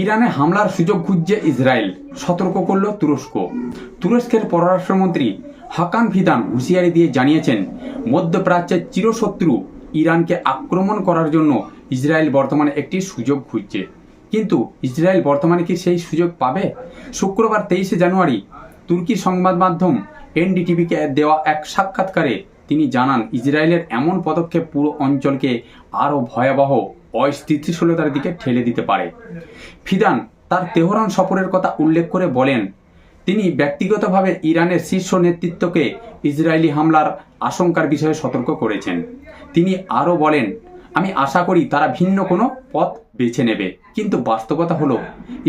ইরানে হামলার সুযোগ খুঁজছে ইসরায়েল। সতর্ক করল তুরস্ক। তুরস্কের পররাষ্ট্রমন্ত্রী হাকান ফিদান হুঁশিয়ারি দিয়ে জানিয়েছেন মধ্যপ্রাচ্যের চিরশত্রু ইরানকে আক্রমণ করার জন্য ইসরায়েল বর্তমানে একটি সুযোগ খুঁজছে। কিন্তু ইসরায়েল বর্তমানে কি সেই সুযোগ পাবে? শুক্রবার তেইশে জানুয়ারি তুর্কি সংবাদ মাধ্যম এনডিটিভিকে দেওয়া এক সাক্ষাৎকারে তিনি জানান, ইসরায়েলের এমন পদক্ষেপ পুরো অঞ্চলকে আরও ভয়াবহ অস্থিতিশীলতার দিকে ঠেলে দিতে পারে। ফিদান তার তেহরান সফরের কথা উল্লেখ করে বলেন, তিনি ব্যক্তিগতভাবে ইরানের শীর্ষ নেতৃত্বকে ইসরায়েলি হামলার আশঙ্কার বিষয়ে সতর্ক করেছেন। তিনি আরও বলেন, আমি আশা করি তারা ভিন্ন কোনো পথ বেছে নেবে। কিন্তু বাস্তবতা হলো,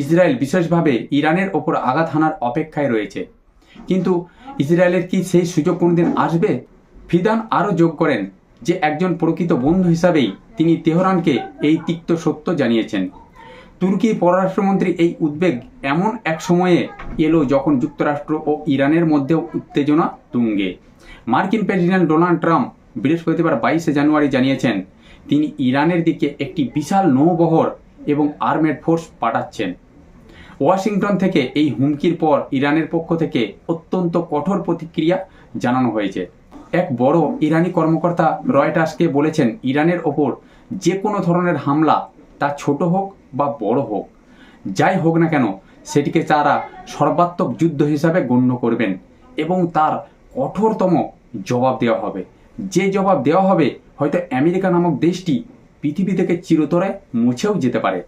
ইসরায়েল বিশেষভাবে ইরানের ওপর আঘাত হানার অপেক্ষায় রয়েছে। কিন্তু ইসরায়েলের কি সেই সুযোগ কোনোদিন আসবে? ফিদান আরও যোগ করেন যে একজন প্রকৃত বন্ধু হিসাবেই তিনি তেহরানকে এই তিক্ত সত্য জানিয়েছেন। তুর্কি পররাষ্ট্রমন্ত্রী এই উদ্বেগ এমন এক সময়ে এলো যখন যুক্তরাষ্ট্র ও ইরানের মধ্যেও উত্তেজনা তুঙ্গে। মার্কিন প্রেসিডেন্ট ডোনাল্ড ট্রাম্প বৃহস্পতিবার বাইশে জানুয়ারি জানিয়েছেন, তিনি ইরানের দিকে একটি বিশাল নৌবহর এবং আর্মেড ফোর্স পাঠাচ্ছেন। ওয়াশিংটন থেকে এই হুমকির পর ইরানের পক্ষ থেকে অত্যন্ত কঠোর প্রতিক্রিয়া জানানো হয়েছে। এক বড় ইরানি কর্মকর্তা রয়টার্সকে বলেছেন, ইরানের ওপর যে কোনো ধরনের হামলা, তা ছোট হোক বা বড় হোক, যাই হোক না কেন, সেটিকে তারা সর্বাত্মক যুদ্ধ হিসাবে গণ্য করবেন এবং তার কঠোরতম জবাব দেওয়া হবে। যে জবাব দেওয়া হবে, হয়তো আমেরিকা নামক দেশটি পৃথিবী থেকে চিরতরে মুছেও যেতে পারে।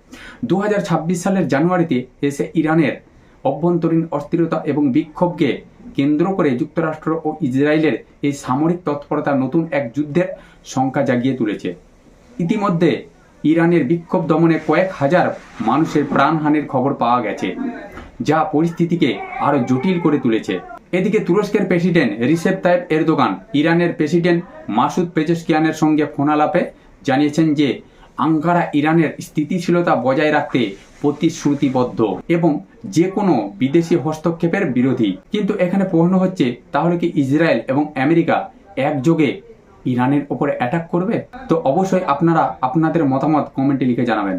দু হাজার ছাব্বিশ সালের জানুয়ারিতে এসে ইরানের অভ্যন্তরীণ অস্থিরতা এবং বিক্ষোভকে কেন্দ্র করে যুক্তরাষ্ট্র ও ইসরায়েলের এই সামরিক তৎপরতা নতুন এক যুদ্ধের সংখ্যা জাগিয়ে তুলেছে। ইতিমধ্যে ইরানের বিক্ষোভ দমনে কয়েক হাজার মানুষের প্রাণহানির খবর পাওয়া গেছে, যা পরিস্থিতিকে আরও জটিল করে তুলেছে। এদিকে তুরস্কের প্রেসিডেন্ট রিসেপ তাইপ এরদোগান ইরানের প্রেসিডেন্ট মাসুদ পেজেশকিয়ানের সঙ্গে ফোনালাপে জানিয়েছেন যে আঙ্কারা ইরানের স্থিতিশীলতা বজায় রাখতে প্রতিশ্রুতিবদ্ধ এবং যে কোনো বিদেশি হস্তক্ষেপের বিরোধী। কিন্তু এখানে প্রশ্ন হচ্ছে, তাহলে কি ইসরায়েল এবং আমেরিকা একযোগে ইরানের ওপরে অ্যাটাক করবে? তো অবশ্যই আপনারা আপনাদের মতামত কমেন্টে লিখে জানাবেন।